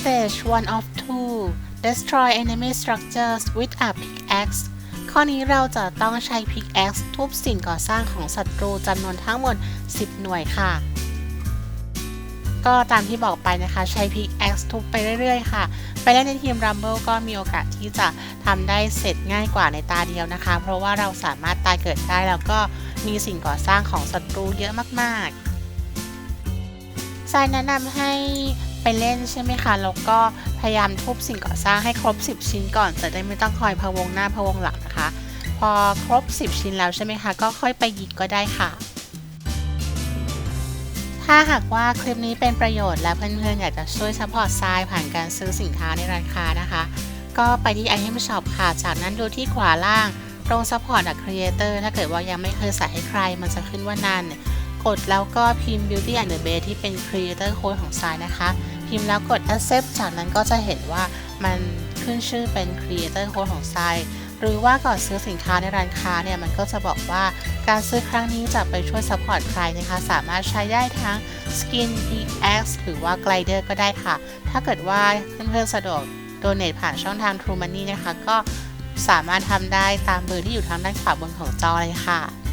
Stage 1 of 2 Destroy enemy structures with a pickaxe ข้อนี้เราจะต้องใช้ pickaxe ทุบสิ่งก่อสร้างของศัตรูจำนวนทั้งหมด 10 หน่วยค่ะ ก็ตามที่บอกไปนะคะ ใช้ pickaxe ทุบไปเรื่อยๆ ค่ะ ไปเล่นในทีม Rumble ก็มีโอกาสที่จะทำได้เสร็จง่ายกว่าในตาเดียวนะคะ เพราะว่าเราสามารถตายเกิดได้แล้วก็มีสิ่งก่อสร้างของศัตรูเยอะมากๆทรายแนะนำให้ ไปเล่นใช่ไหมคะแล้วก็พยายามทุบสิ่งก่อสร้างให้ครบ 10 ชิ้นก่อนจะได้ไม่ต้องคอยพะวงหน้าพะวงหลังนะคะ พอครบ 10 ชิ้นแล้วใช่ไหมคะก็ค่อยไปหยิงก็ได้ค่ะถ้าหากว่าคลิปนี้เป็นประโยชน์และเพื่อนๆอยากจะช่วยซัพพอร์ตทรายผ่านการซื้อสินค้าในร้านค้านะคะ ก็ไปที่ Item Shop ค่ะ จากนั้นดูที่ขวาล่างตรง Support a Creator ถ้าเกิดว่ายังไม่เคยใส่ให้ใคร มันจะขึ้นว่านัน กดแล้วก็พิมพ์ Beauty and the Beast ที่เป็น Creator Code ของทรายนะคะ พิมพ์แล้วกด Accept จากนั้นก็จะเห็นว่ามันขึ้นชื่อเป็น Creator Code ของทรายหรือว่าก่อนซื้อสินค้าในร้านค้าเนี่ยมันก็จะบอกว่าการซื้อครั้งนี้จะไปช่วยซัพพอร์ตใครนะคะ สามารถใช้ได้ทั้ง Skin PX หรือว่า Glider ก็ได้ค่ะ ถ้าเกิดว่าเพื่อนๆสะดวกโดเน a ผ่านช่องทาง True Money นะคะ ก็สามารถทำได้ตามเบอร์ที่อยู่ทางด้านขวาบนของจอเลยค่ะ